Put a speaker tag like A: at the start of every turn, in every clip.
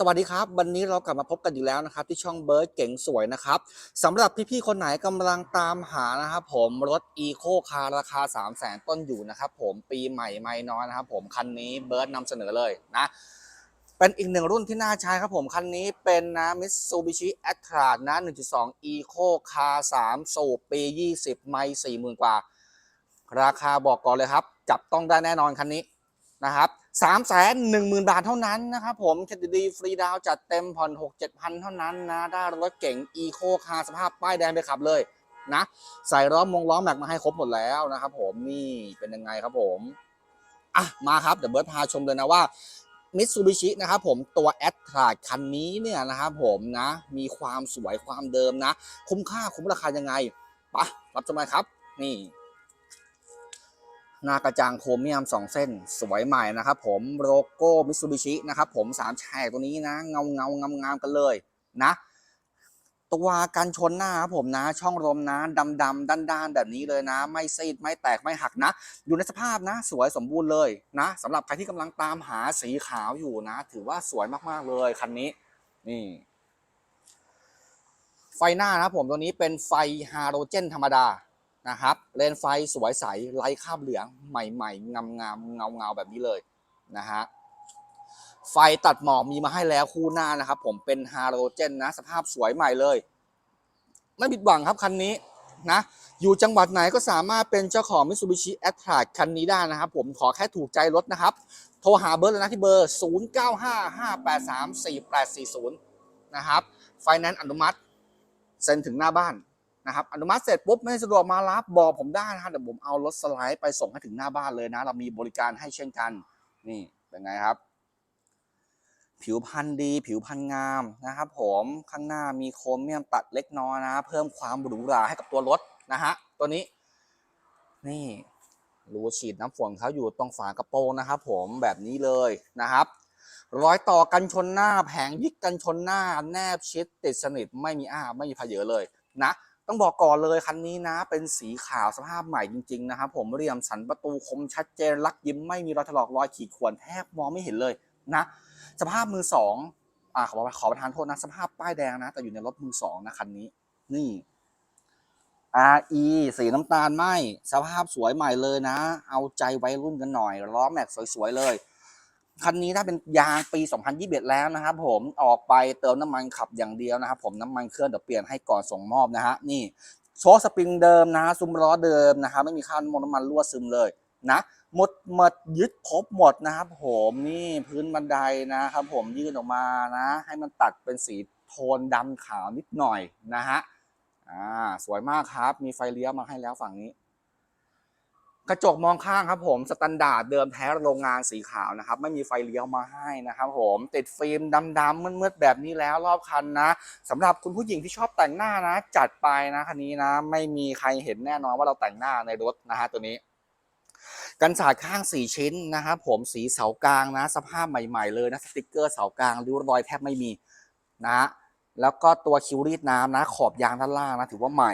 A: สวัสดีครับ วันนี้เรากลับมาพบกันอีกแล้วนะครับ ที่ช่องเบิร์ดเก๋งสวยนะครับสำหรับพี่ๆคนไหนกำลังตามหานะครับผมรถอีโคคาร์ราคา 3 0 0แสนต้นอยู่นะครับผมปีใหม่ไม่น้อยนะครับผมคันนี้เบิร์ดนำเสนอเลยนะ เป็นอีกหนึ่งรุ่นที่น่าใช้ครับผม คันนี้เป็นนะมิ t ซูบิชิ a t t r a นะ 1.2 Eco Car 3 สูบปี 20 ไม่40,000 กว่า ราคาบอกก่อนเลยครับ จับต้องได้แน่นอนคันนี้ นะครับ3 1 0 0 0 0บาทเท่านั้นนะครับผมคดดีฟรีดาวจัดเต็มผ่อน6 7พันเท่านั้นนะ ได้รถเก๋ง Eco Car สภาพป้ายแดงไปขับเลยนะ ใส่ล้อมงล้อแม็กมาให้ครบหมดแล้วนะครับผมนี่เป็นยังไงครับผมอะมาครับ เดี๋ยวเบิร์ดพาชมเลยนะว่ามิตซูบิชินะครับผมตัวแอตทราคันนี้เนี่ยนะครับผมนะ มีความสวยความเดิมนะ คุ้มค่าคุ้มราคายังไงปะรับชมเลยครับ นี่ หน้ากระจังโครเมียม 2 เส้นสวยใหม่นะครับผมโลโก้มิตซูบิชินะครับผมสามแฉกตัวนี้นะเงาเงางามงามกันเลยนะตัวกันชนหน้าครับผมนะ ช่องลมนะดำดำด้านด้านๆแบบนี้เลยนะ ไม่ซีดไม่แตกไม่หักนะ อยู่ในสภาพนะ สวยสมบูรณ์เลยนะสำหรับใครที่กำลังตามหาสีขาวอยู่นะ ถือว่าสวยมากๆเลยคันนี้นี่ไฟหน้านะครับผมตัวนี้เป็นไฟฮาโลเจนธรรมดา นะครับเลนไฟสวยใสไร้คราบเหลืองใหม่ๆงามๆเงาเงาๆแบบนี้เลยนะฮะไฟตัดหมอกมีมาให้แล้วคู่หน้านะครับ ผมเป็นฮาโลเจนนะสภาพสวยใหม่เลยไม่ผิดหวังครับคันนี้นะอยู่จังหวัดไหนก็สามารถเป็นเจ้าของ Mitsubishi a t t r a คันนี้ได้นะครับ ผมขอแค่ถูกใจรถนะครับ โทรหาเบิร์เลยนะที่เบอร์ 0955834840 นะครับไฟแนนซ์อนุมัติ เซ็นถึงหน้าบ้าน นะครับอนุมัติเสร็จปุ๊บไม่สะดวกมารับบอกผมได้นะครับเดี๋ยวผมเอารถสไลด์ไปส่งให้ถึงหน้าบ้านเลยนะ เรามีบริการให้เช่นกันนี่เป็นไงครับ ผิวพรรณดี ผิวพรรณงามนะครับ ผมข้างหน้ามีโครเมียมตัดเล็กน้อยนะ เพิ่มความหรูหราให้กับตัวรถนะฮะตัวนี้ นี่รูฉีดน้ำฝนเขาอยู่ตรงฝากระโปรงนะครับ ผมแบบนี้เลยนะครับรอยต่อกันชนหน้าแผงยิกกันชนหน้า แนบชิดติดสนิทไม่มีอ้าไม่มีผเยอเลยนะ ต้องบอกก่อนเลยคันนี้นะ เป็นสีขาวสภาพใหม่จริง ๆ นะครับผมเรียมสันประตูคมชัดเจนลักยิ้มไม่มีรอยถลอกรอยขีดข่วนแทบมองไม่เห็นเลยนะ สภาพมือสองอ่าขอขอประทานโทษนะสภาพป้ายแดงนะ แต่อยู่ในรถมือสองนะคันนี้นี่ RE สีน้ำตาลไหมสภาพสวยใหม่เลยนะ เอาใจวัยรุ่นกันหน่อยล้อแม็กสวยๆเลย คันนี้ถ้าเป็นยางปี 2021 แล้วนะครับผมออกไปเติมน้ำมันขับอย่างเดียวนะครับผมน้ำมันเครื่องเดี๋ยวเปลี่ยนให้ก่อนส่งมอบนะฮะนี่โชคสปริงเดิมนะฮะซุ้มล้อเดิมนะครับไม่มีค่าน้ำมันน้ำมันรั่วซึมเลยนะหมดหมดยึดครบหมดนะครับผมนี่พื้นบันไดนะครับผมยื่นออกมานะ ให้มันตัดเป็นสีโทนดำขาวนิดหน่อยนะฮะอ่าสวยมากครับมีไฟเลี้ยวมาให้แล้วฝั่งนี้ กระจกมองข้างครับผมสแตนดาร์ดเดิมแท้โรงงานสีขาวนะครับไม่มีไฟเลี้ยวมาให้นะครับผมติดฟิล์มดำๆมืดๆแบบนี้แล้วรอบคันนะสำหรับคุณผู้หญิงที่ชอบแต่งหน้านะ จัดไปนะคันนี้นะ ไม่มีใครเห็นแน่นอนว่าเราแต่งหน้าในรถนะฮะตัวนี้กันสาดข้าง 4 ชิ้นนะครับผมสีเสากลางนะ สภาพใหม่ๆเลยนะสติกเกอร์เสากลางริ้วรอยแทบไม่มีนะแล้วก็ตัวคิวรีดน้ำนะ ขอบยางด้านล่างนะ ถือว่าใหม่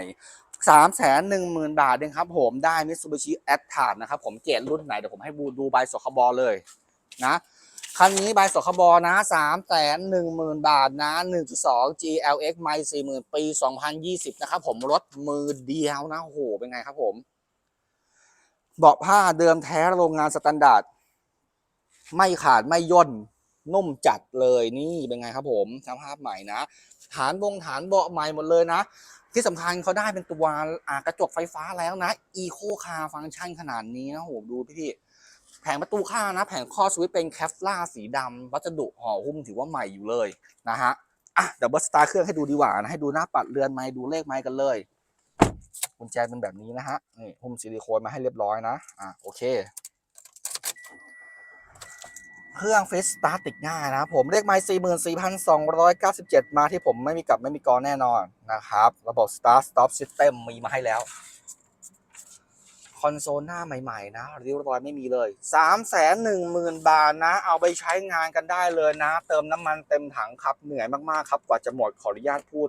A: 3 1 0 0 0 0บาทเองครับผมได้ Mitsubishi a t t r a นะครับผมเกรดรุ่นไหน เดี๋ยวผมให้ดูดูใบสคบเลยนะคันนี้ใบสคบนะ3 1 0 0 0 0บาทนะ1.2 GLX ไม่40,000ปี2020นยี่สิบนะครับผมรถมือเดียวนะโหเป็นไงครับผมเบาะผ้าเดิมแท้โรงงานสแตนดาร์ดไม่ขาดไม่ย่นนุ่มจัดเลยนี่เป็นไงครับผมสภาพใหม่นะ ฐานบงฐานเบาะใหม่หมดเลยนะ ที่สำคัญเขาได้เป็นตัวกระจกไฟฟ้าแล้วนะ Eco Car ฟังก์ชันขนาดนี้นะโหดูพี่แผงประตูข้างนะ แผงข้อสวิตเป็นแคฟล่าสีดำวัสดุห่อหุ้มถือว่าใหม่อยู่เลยนะฮะอะเดี๋ยวเบิร์สตาร์เครื่องให้ดูดีกว่านะให้ดูหน้าปัดเรือนไม้ดูเลขไม้กันเลยกุญแจเป็นแบบนี้นะฮะนี่หุ้มซิลิโคนมาให้เรียบร้อยนะอะโอเค เครื่องฟิสสตาร์ติดง่ายนะครับผมเลขไมล์44,297 มาที่ผมไม่มีกลับไม่มีกรแน่นอนนะครับ ระบบ Start Stop System มีมาให้แล้ว คอนโซลหน้าใหม่ ๆ นะริ้วรอยไม่มีเลย 3 1 0 0 0 0 บาทนะ เอาไปใช้งานกันได้เลยนะ เติมน้ำมันเต็มถังขับ เหนื่อยมากๆครับ กว่าจะหมดขออนุญาตพูด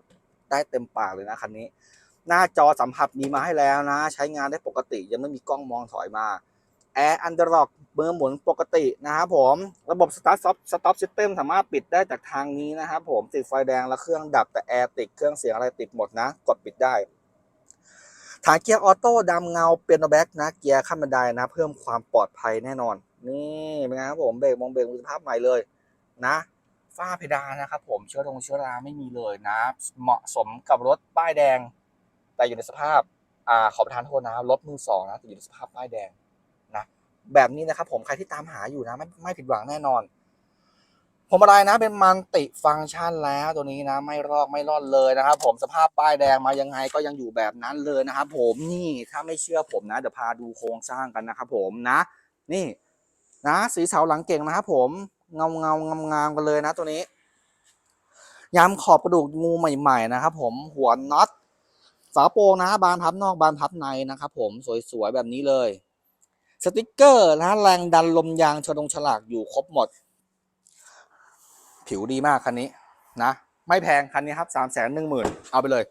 A: ได้เต็มปากเลยนะคันนี้ หน้าจอสัมผัสมีมาให้แล้วนะ ใช้งานได้ปกติยังไม่มีกล้องมองถอยมาแอร์อันเดอร์ล็อก เบอร์หมุนปกตินะครับผมระบบสตาร์ทสต็อปซิสเต็มสามารถปิดได้จากทางนี้นะครับผมติดไฟแดงแล้วเครื่องดับแต่แอร์ติดเครื่องเสียงอะไรติดหมดนะ กดปิดได้ฐานเกียร์ออโต้ดำเงาเปียโนแบ็กนะเกียร์ขั้นบันไดนะ เพิ่มความปลอดภัยแน่นอน นี่เป็นไงครับผมเบรกมองเบรกมือสภาพใหม่เลยนะฝ้าเพดานนะครับผมเชื้อรงเชื้อราไม่มีเลยนะ เหมาะสมกับรถป้ายแดง แต่อยู่ในสภาพอ่าขอประทานโทษนะรถมือสองนะแต่อยู่ในสภาพป้ายแดง แบบนี้นะครับ ผมใครที่ตามหาอยู่นะไม่ไม่ผิดหวังแน่นอนผมอะไรนะเป็นมันติฟังก์ชันแล้วตัวนี้นะไม่รอกไม่รอนเลยนะครับ ผมสภาพป้ายแดงมายังไงก็ยังอยู่แบบนั้นเลยนะครับ ผมนี่ถ้าไม่เชื่อผมนะเดี๋ยวพาดูโครงสร้างกันนะครับผมนะ นี่นะสีเสาหลังเก่งนะครับผมเงาเงางามงามกันเลยนะตัวนี้ยำขอบกระดูกงูใหม่ๆนะครับ ผมหัวน็อตฝาโปรงนะบานพับนอกบานพับในนะครับ ผมสวยๆแบบนี้เลย สติกเกอร์นะแรงดันลมยางชนงฉลากอยู่ครบหมด ผิวดีมากคันนี้นะ ไม่แพงคันนี้ครับสามแสนหนึ่งหมื่นเอาไปเลย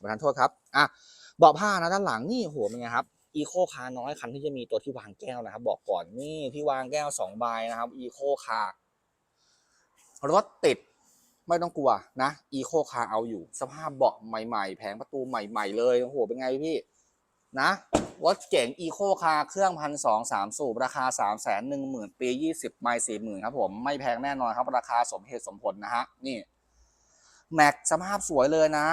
A: ประทานโทษครับอะเบาะผ้านะด้านหลังนี่โหเป็นไงครับอีโคคาร์น้อยคันที่จะมีตัวที่วางแก้วนะครับ บอกก่อนนี่ที่วางแก้วสองใบนะครับอีโคคาร์รถติดไม่ต้องกลัวนะอีโคคาร์เอาอยู่ สภาพเบาะใหม่ ๆ แผงประตูใหม่ ๆ เลยโอ้โหเป็นไงพี่ นะรถเก๋งอีโคคาร์เครื่องพันสองสามสูบ ราคาสามแสนหนึ่งหมื่นปียี่สิบไมล์สี่หมื่นครับผม ไม่แพงแน่นอนครับ ราคาสมเหตุสมผลนะฮะ นี่ แม็กสภาพสวยเลยนะ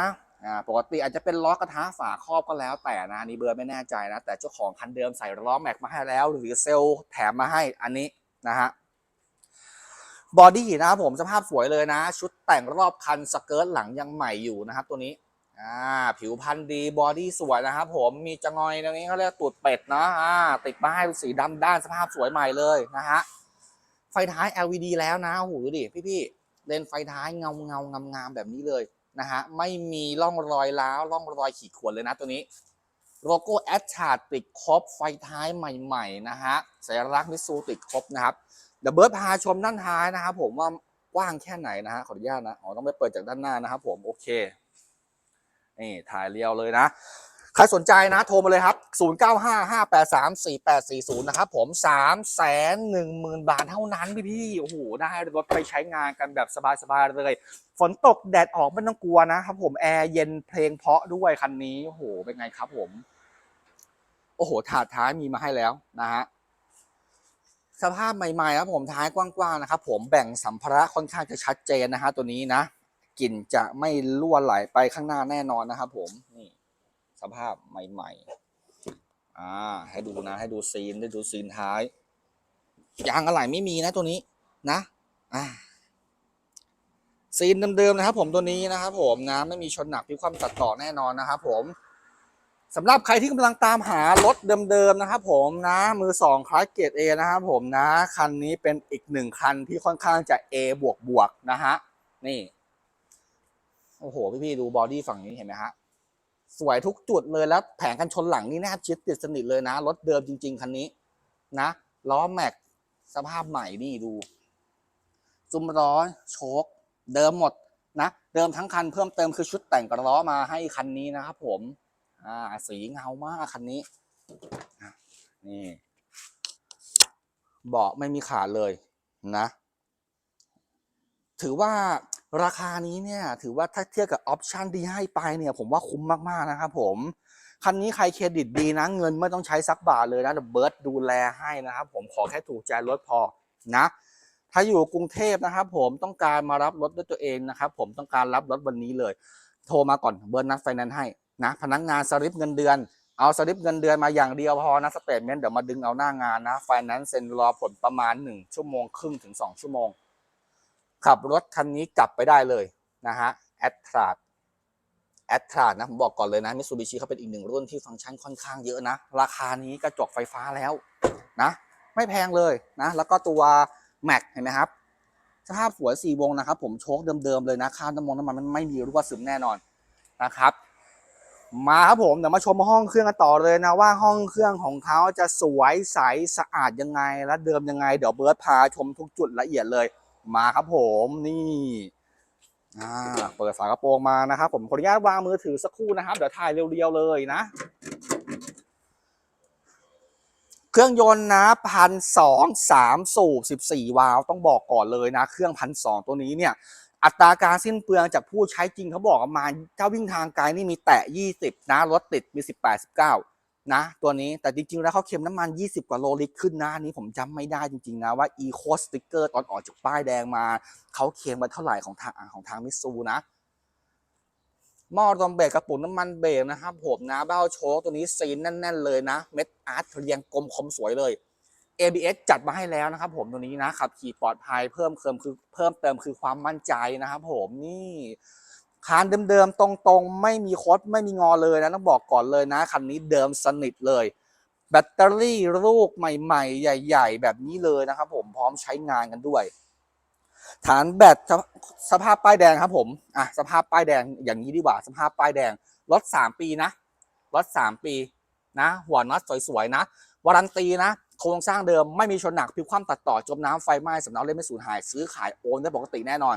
A: อ่าปกติอาจจะเป็นล้อกระทะฝาครอบก็แล้วแต่นะนนี่เบอร์ไม่แน่ใจนะ แต่เจ้าของคันเดิมใส่ล้อแม็กมาให้แล้ว หรือเซลล์แถมมาให้อันนี้นะฮะบอดี้นะครับผมสภาพสวยเลยนะ ชุดแต่งรอบคันสเกิร์ตหลังยังใหม่อยู่นะครับตัวนี้ อ่าผิวพรรณดีบอดี้สวยนะครับผมมีจงอยตรงนี้เขาเรียกตูดเป็ดเนาะอ่าติดมาให้เป็นสีดำด้านสภาพสวยใหม่เลยนะฮะไฟท้าย LED แล้วนะโอ้โหดูดิพี่ๆเลนไฟท้ายเงาเงางามงามแบบนี้เลยนะฮะไม่มีร่องรอยล้าวร่องรอยขีดข่วนเลยนะตัวนี้โลโก้แอดชาร์ดติดครบไฟท้ายใหม่ๆนะฮะสัญลักษณ์มิตซูติดครบนะครับเดี๋ยวเบิร์ดพาชมด้านท้ายนะครับผมว่ากว้างแค่ไหนนะฮะขออนุญาตนะอ๋อต้องไปเปิดจากด้านหน้านะครับผมโอเค นี่ถ่ายเรียวเลยนะ ใครสนใจนะโทรมาเลยครับ 0955834840 นะครับผม 3 1 0 0 0 0 บาทเท่านั้นพี่พี่โอ้โห ได้รถไปใช้งานกันแบบสบายๆเลย ฝนตกแดดออกไม่ต้องกลัวนะครับผม แอร์เย็นเพลงเพาะด้วยคันนี้ โอ้โห เป็นไงครับผม โอ้โห ถาดท้ายมีมาให้แล้วนะฮะสภาพใหม่ๆครับผมท้ายกว้างๆนะครับผมแบ่งสัมภาระค่อนข้างจะชัดเจนนะฮะตัวนี้นะ กลิ่นจะไม่ล่วนไหลไปข้างหน้าแน่นอนนะครับผมนี่สภาพใหม่ๆอ่าให้ดูนะให้ดูซีนได้ดูซีนท้ายยางอะไหล่ไม่มีนะตัวนี้นะอ่าซีนเดิมๆนะครับ ผมตัวนี้นะครับ ผมนะไม่มีชนหนักพิความตัดต่อแน่นอนนะครับ ผมสำหรับใครที่กำลังตามหารถเดิมๆนะครับ ผมนะ มือสองคลาสเกรดเอนะครับ ผมนะคันนี้เป็นอีกหนึ่งคันที่ค่อนข้างจะ A บวกบวกนะฮะนี่ โอ้โห พี่ๆดูบอดี้ฝั่งนี้เห็นไหมฮะ สวยทุกจุดเลยแล้วแผงกันชนหลังนี่แนบชิดติดสนิทเลยนะ รถเดิมจริง ๆ คันนี้ นะล้อแม็กสภาพใหม่นี่ดู ซุ้มล้อโชคเดิมหมดนะ เดิมทั้งคันเพิ่มเติมคือชุดแต่งกระล้อมาให้คันนี้นะครับผมอ่าสีเงามากคันนี้นี่เบาะไม่มีขาดเลยนะ ถือว่า ราคานี้เนี่ยถือว่าถ้าเทียบกับออปชันที่ให้ไปเนี่ยผมว่าคุ้มมากๆนะครับผม คันนี้ใครเครดิตดีนะเงินไม่ต้องใช้สักบาทเลยนะเดี๋ยวเบิร์ดดูแลให้นะครับผมขอแค่ถูกใจรถพอนะถ้าอยู่กรุงเทพนะครับผมต้องการมารับรถด้วยตัวเองนะครับผมต้องการรับรถวันนี้เลย โทรมาก่อนเบิร์ดนัดไฟแนนซ์ให้นะพนักงานสลิปเงินเดือนเอาสลิปเงินเดือนมาอย่างเดียวพอนะสเตทเมนต์เดี๋ยวมาดึงเอาหน้างานนะไฟแนนซ์เซ็นรอผลประมาณ 1 ชั่วโมงครึ่งถึง 2 ชั่วโมง ขับรถคันนี้กลับไปได้เลยนะฮะแอดทราดแอดทราดนะผมบอกก่อนเลยนะมิ t ซูบิชิเขาเป็นอีกหนึ่งรุ่นที่ฟังก์ชันค่อนข้างเยอะนะ ราคานี้กระจกไฟฟ้าแล้วนะไม่แพงเลยนะแล้วก็ตัวแม็กเห็นไหมครับสภาพสวยสี่วงนะครับ ผมโชคเดิมๆเลยนะค่าน้ำมันน้ำมันมันไม่มีรั่วซึมแน่นอนนะครับ มาครับผมเดี๋ยวมาชมห้องเครื่องกันต่อเลยนะว่าห้องเครื่องของเขาจะสวยใสสะอาดยังไงและเดิมยังไง เดี๋ยวเบิร์ดพาชมทุกจุดละเอียดเลย มาครับผมนี่อ่าเปิดฝากระโปรงมานะครับผมขออนุญาตวางมือถือสักครู่นะครับ เดี๋ยวถ่ายเรียวๆเลยนะ เครื่องยนต์นะพันสองสามสูบสิบสี่วาล์วต้องบอกก่อนเลยนะ เครื่องพันสองตัวนี้เนี่ยอัตราการสิ้นเปลืองจากผู้ใช้จริงเขาบอกประมาณถ้าวิ่งทางไกลนี่มีแตะ 20 นะรถติดมี 18 19 นะตัวนี้แต่จริงๆ แล้วเขาเค็มน้ำมัน 20 กว่าโลลิตรขึ้นนะนี้ผมจำไม่ได้จริงๆนะว่า Eco Sticker ตอนออกจากป้ายแดงมา เขาเค็มไว้เท่าไหร่ของทางของทางมิซูนะหม้อรวมเบรกกระปุกน้ำมันเบรกนะครับผมนะเบ้าโชคตัวนี้ซีนแน่น ๆ เลยนะ เม็ดอาร์ตเรียงกลมคมสวยเลย ABS จัดมาให้แล้วนะครับผมตัวนี้นะขับขี่ปลอดภัยเพิ่มเติมคือเพิ่มเติมคือความมั่นใจนะครับผมนี่ คานเดิมๆ ตรงๆ ไม่มีคดไม่มีงอเลยนะต้องบอกก่อนเลยนะ คันนี้เดิมสนิทเลย แบตเตอรี่ลูกใหม่ๆ ใหญ่ ๆ แบบนี้เลยนะครับผมพร้อมใช้งานกันด้วย ฐานแบตสภาพป้ายแดงครับผมอะสภาพป้ายแดงอย่างนี้ดีกว่า สภาพป้ายแดงรถ3ปีนะรถ3ปีนะ หัวน็อตสวยๆนะวารันตีนะโครงสร้างเดิมไม่มีชนหนักพลิกคว่ำตัดต่อจมน้ำไฟไหม้สำเนาเล่มไม่สูญหาย ซื้อขายโอนได้ปกติแน่นอน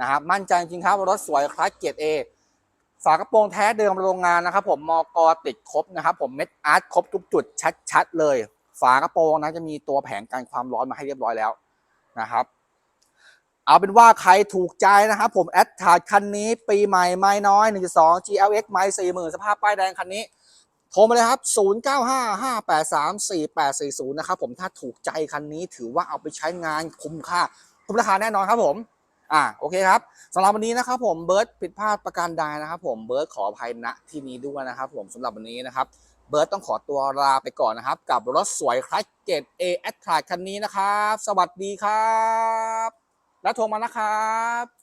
A: นะครับมั่นใจจริงครับรถสวยคลาสเกียรติเอฝากระโปรงแท้เดิมโรงงานนะครับผมมอกติดครบนะครับผมเม็ดอาร์ตครบทุกจุดชัดๆเลย ฝากระโปรงนะจะมีตัวแผงกันความร้อนมาให้เรียบร้อยแล้วนะครับ เอาเป็นว่าใครถูกใจนะครับผมแอดทาดคันนี้ปีใหม่ไม่น้อย 1.2 GLX ไม่40,000 สภาพป้ายแดงคันนี้ โทรมาเลยครับ 0955834840 นะครับผมถ้าถูกใจคันนี้ถือว่าเอาไปใช้งานคุ้มค่าคุ้มราคาแน่นอนครับผม อ่าโอเคครับสำหรับวันนี้นะครับผมเบิร์ตผิดพลาดประการใดนะครับ ผมเบิร์ตขออภัยณที่นี้ด้วยนะครับผมสำหรับวันนี้นะครับเบิร์ตต้องขอตัวลาไปก่อนนะครับ กับรถสวยคลาสเกต A a t t r a คันนี้นะครับ สวัสดีครับ และโทรมานะครับ